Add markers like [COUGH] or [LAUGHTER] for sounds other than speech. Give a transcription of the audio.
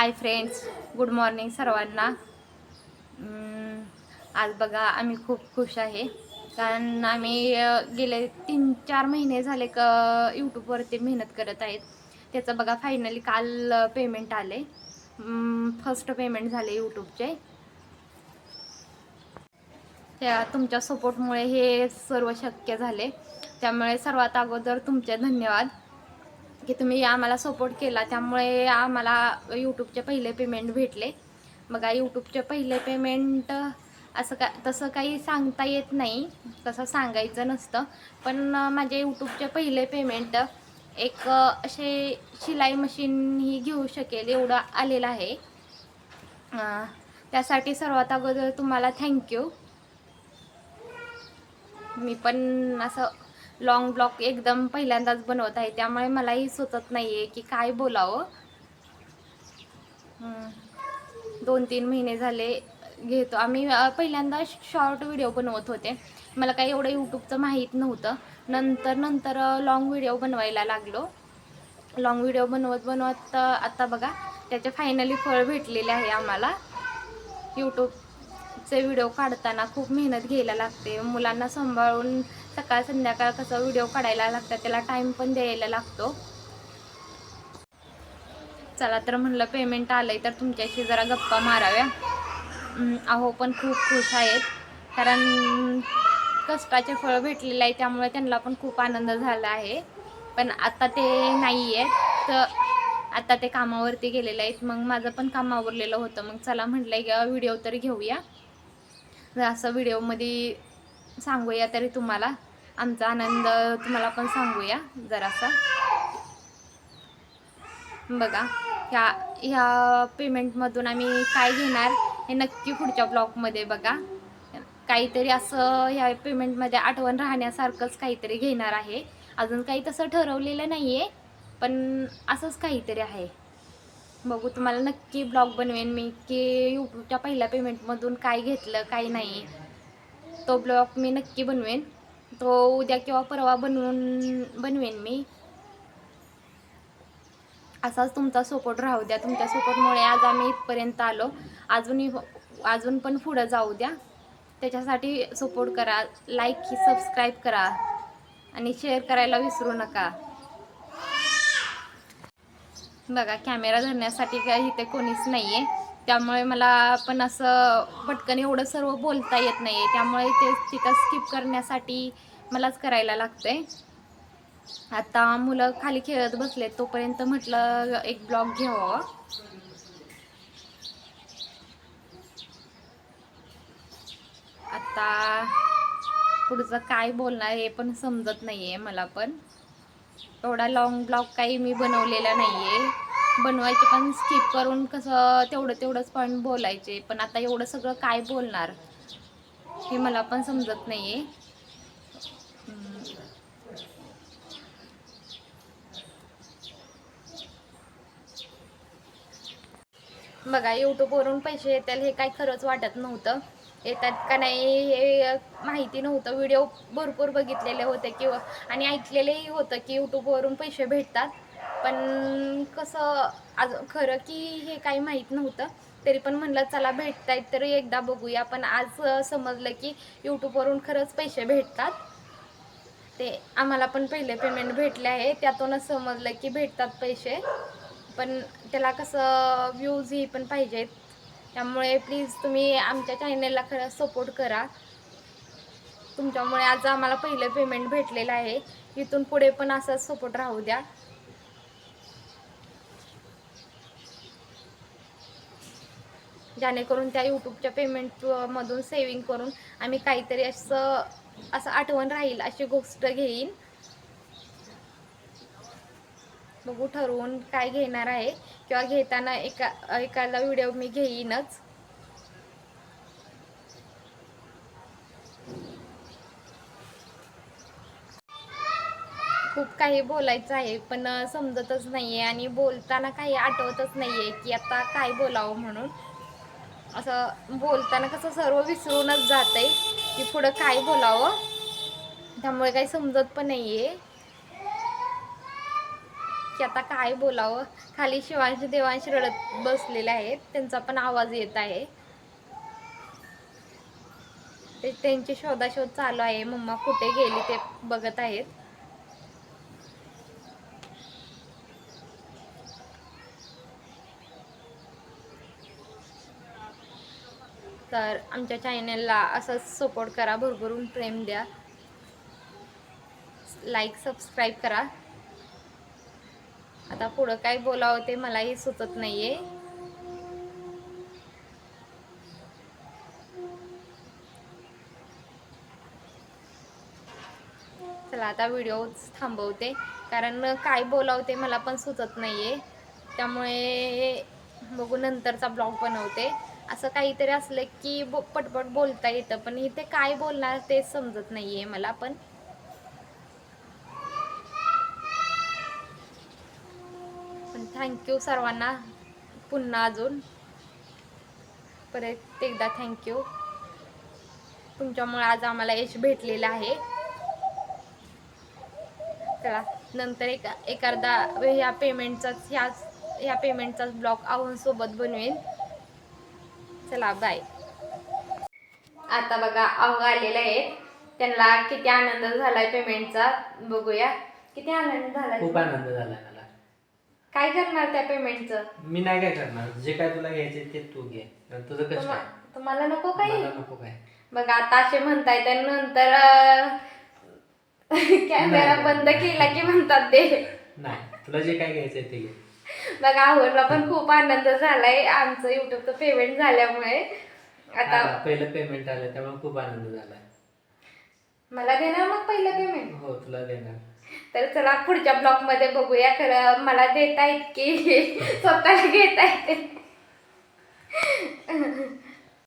Hi friends good morning सर्वांना. आज बघा आम्ही खूप खुश आहे. कारण आम्ही गेले तीन चार महिने झाले क यूट्यूबवरती मेहनत करत आहेत. त्याचं बघा फायनली काल पेमेंट आले. फर्स्ट पेमेंट झाले यूट्यूबचे त्या तुमच्या सपोर्टमुळे हे सर्व शक्य झाले. त्यामुळे सर्वात अगोदर तुमचे धन्यवाद. की तुम्ही आम्हाला सपोर्ट केला. त्यामुळे आम्हाला यूट्यूबचे पहिले पेमेंट भेटले. बघा यूट्यूबचे पहिले पेमेंट असं का तसं काही सांगता येत नाही. तसं सांगायचं नसतं. पण माझे यूट्यूबचे पहिले पेमेंट एक असे शिलाई मशीन ही घेऊ शकेल एवढं आलेलं आहे. त्यासाठी सर्वात अगोदर तुम्हाला थँक्यू मी पण असं लॉंग ब्लॉक एकदम पहिल्यांदाच बनवत आहे. त्यामुळे मलाही सुचत नाही आहे की काय बोलावं. दोन तीन महिने झाले घेतो. आम्ही पहिल्यांदा शॉर्ट व्हिडिओ बनवत होते. मला काही एवढं यूट्यूबचं माहीत नव्हतं. नंतर नंतर लॉंग व्हिडिओ बनवायला लागलो. लॉंग व्हिडिओ बनवत बनवत आत्ता आता बघा त्याचे फायनली फळ भेटलेले आहे आम्हाला. यूट्यूबचे व्हिडिओ काढताना खूप मेहनत घ्यायला लागते. मुलांना सांभाळून सकाळ संध्याकाळ कसं व्हिडिओ काढायला लागतात त्याला टाईम पण द्यायला लागतो. चला तर म्हणलं पेमेंट आलंय तर तुमच्याशी जरा गप्पा माराव्या. अहो पण खूप खुश आहेत. कारण कष्टाचे फळ भेटलेले आहे त्यामुळे त्यांना पण खूप आनंद झाला आहे. पण आता ते नाही आहेत तर आता ते कामावरती गेलेले आहेत. मग माझं पण काम आवरलेलं होतं. मग चला म्हटलं व्हिडिओ तरी घेऊया. असं व्हिडिओमध्ये सांगूया तरी तुम्हाला. आमचा आनंद तुम्हाला पण सांगूया जरासा. बघा ह्या ह्या पेमेंटमधून आम्ही काय घेणार हे नक्की पुढच्या ब्लॉगमध्ये बघा. काहीतरी असं ह्या पेमेंटमध्ये आठवण राहण्यासारखंच काहीतरी घेणार आहे. अजून काही तसं ठरवलेलं नाही आहे पण असंच काहीतरी आहे. बघू तुम्हाला नक्की ब्लॉग बनवेन मी की यूट्यूबच्या पहिल्या पेमेंटमधून काय घेतलं काय नाही. तो ब्लॉग मी नक्की बनवेन. तो उद्या किंवा परवा बनवून बनवेन मी. असाच तुमचा सपोर्ट राहू द्या. तुमच्या सपोर्टमुळे आज आम्ही इथपर्यंत आलो. अजूनही हो, अजून पण पुढं जाऊ द्या. त्याच्यासाठी सपोर्ट करा. लाईक सबस्क्राईब करा. आणि शेअर करायला विसरू नका. बघा कॅमेरा धरण्यासाठी काय इथे कोणीच नाही आहे त्यामुळे मला पण असं पटकन एवढं सर्व बोलता येत नाही आहे त्यामुळे ते तिथं स्किप करण्यासाठी मलाच करायला लागतंय. आता मुलं खाली खेळत बसले तोपर्यंत म्हटलं एक ब्लॉग घ्यावं. आता पुढचं काय बोलणार हे पण समजत नाही आहे मला पण. एवढा लॉंग ब्लॉग काही मी बनवलेला नाही आहे बनवायचे पण स्किप करून कसं तेवढं तेवढंच पण बोलायचे. पण आता एवढं सगळं काय बोलणार? हे मला पण समजत नाही आहे बघा यूट्यूबवरून पैसे येतील हे काही खरंच वाटत नव्हतं. येतात का नाही हे माहिती नव्हतं. व्हिडिओ भरपूर बघितलेले होते किंवा आणि ऐकलेलेही होतं की यूट्यूबवरून पैसे भेटतात. पण कसं आज खरं की हे काही माहीत नव्हतं. तरी पण म्हणलं चला भेटत आहेत तरी एकदा बघूया. पण आज समजलं की यूट्यूबवरून खरंच पैसे भेटतात. ते आम्हाला पण पहिले पेमेंट भेटले आहे. त्यातूनच समजलं की भेटतात पैसे. पण त्याला कसं व्ह्यूज ही पण पाहिजेत. त्यामुळे प्लीज तुम्ही आमच्या चॅनेलला खरं सपोर्ट करा. तुमच्यामुळे आज आम्हाला पहिलं पेमेंट भेटलेलं आहे. इथून पुढे पण असंच सपोर्ट राहू द्या. जेणेकरून त्या यूट्यूबच्या पेमेंटमधून सेविंग करून आम्ही काहीतरी असं असं आठवण राहील अशी गोष्ट घेईन. बघू ठरवून काय घेणार आहे. किंवा घेताना एका एखादा व्हिडिओ मी घेईनच. खूप काही बोलायचं आहे पण समजतच नाही आहे आणि बोलताना काही आठवतच नाही आहे की आता काय बोलावं म्हणून. असं बोलताना कसं सर्व विसरूनच जात आहे की पुढं काय बोलावं. त्यामुळे काही समजत पण नाही आहे की आता काय बोलावं. खाली शिवांश देवांश रडत बसलेले आहेत. त्यांचा पण आवाज येत आहे. ते त्यांची शोधाशोध चालू आहे. मम्मा कुठे गेली ते बघत आहेत. तर आमच्या चॅनलला असंच सपोर्ट करा भरभरून प्रेम द्या. लाईक सबस्क्राईब करा. आता पुढं काय बोलावं ते मलाही सुचत नाहीये. चला आता व्हिडिओ थांबवते. कारण काय बोलावते मला पण सुचत नाहीये. त्यामुळे बघू नंतरचा ब्लॉग बनवते. असं काहीतरी असलं की बो पटपट बोलता येतं पण इथे काय बोलणार तेच समजत नाही आहे मला पण. पण थँक्यू सर्वांना पुन्हा अजून. परत एकदा थँक्यू तुमच्यामुळे आज आम्हाला यश भेटलेलं आहे. चला नंतर एक एखादा ह्या पेमेंटचाच ह्याच ह्या पेमेंटचाच ब्लॉग आव्हानसोबत बनवेन. चला बाय आता बघा अहो आलेले आहेत. त्यांना किती आनंद झालाय पेमेंटचा बघूया. किती आनंद झालाय? खूप आनंद झाला मला. काय करणार त्या पेमेंटचं? मी नाही काय करणार. जे काय तुला घ्यायचे ते तू घे. तुझं कसं तुम्हा- काय? तुम्हाला नको काही? मला नको काय? बघा आता असे म्हणताय तर नंतर [LAUGHS] कॅमेरा. बंद केला की म्हणतात ते. नाही तुला जे काय घ्यायचंय ते घे. मग आवडला पण खूप आनंद झालाय. आमचं युट्यूबचं पेमेंट झाल्यामुळे. आता पहिलं पेमेंट आलं त्यामुळे खूप आनंद झाला. मला देणार मग पहिलं पेमेंट हो तुला देणार. तर चला पुढच्या ब्लॉगमध्ये बघूया. खरं मला देतायत की [LAUGHS] स्वतःला घेता येते